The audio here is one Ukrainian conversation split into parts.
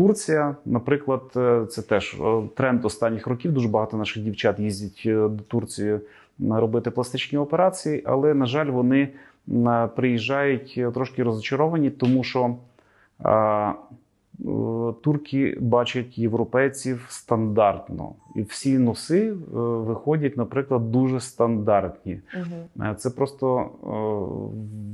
Турція, наприклад, е, це теж е, тренд останніх років. Дуже багато наших дівчат їздять е, до Турції робити пластичні операції, але на жаль, вони приїжджають трошки розочаровані, тому що а, турки бачать європейців стандартно, і всі носи виходять, наприклад, дуже стандартні. Угу. Це просто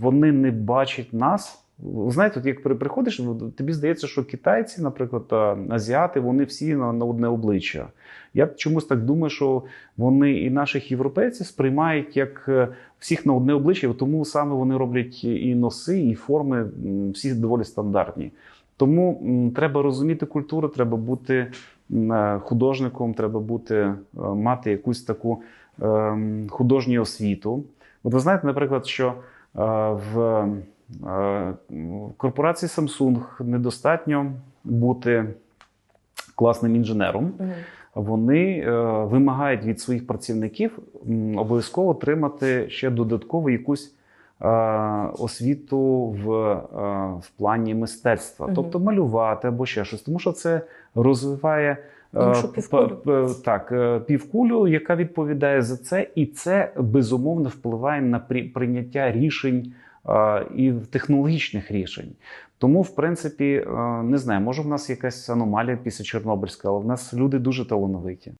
вони не бачать нас. Знаєте, от як приходиш, тобі здається, що китайці, наприклад, азіати, вони всі на, на одне обличчя. Я чомусь так думаю, що вони і наших європейців сприймають як е, всіх на одне обличчя, тому саме вони роблять і носи, і форми всі доволі стандартні. Тому треба розуміти культуру, треба бути е, художником, треба бути, е, мати якусь таку ем, художню освіту. От ви знаєте, наприклад, що в корпорації Samsung недостатньо бути класним інженером. Угу. Вони е, вимагають від своїх працівників обов'язково отримати ще додатково якусь е, освіту в, е, в плані мистецтва, Мгм. тобто малювати або ще щось, тому що це розвиває. півкулю. Так, півкулю, яка відповідає за це, і це безумовно впливає на при- прийняття рішень і технологічних рішень. Тому, в принципі, не знаю, може в нас якась аномалія після Чорнобильська, але в нас люди дуже талановиті.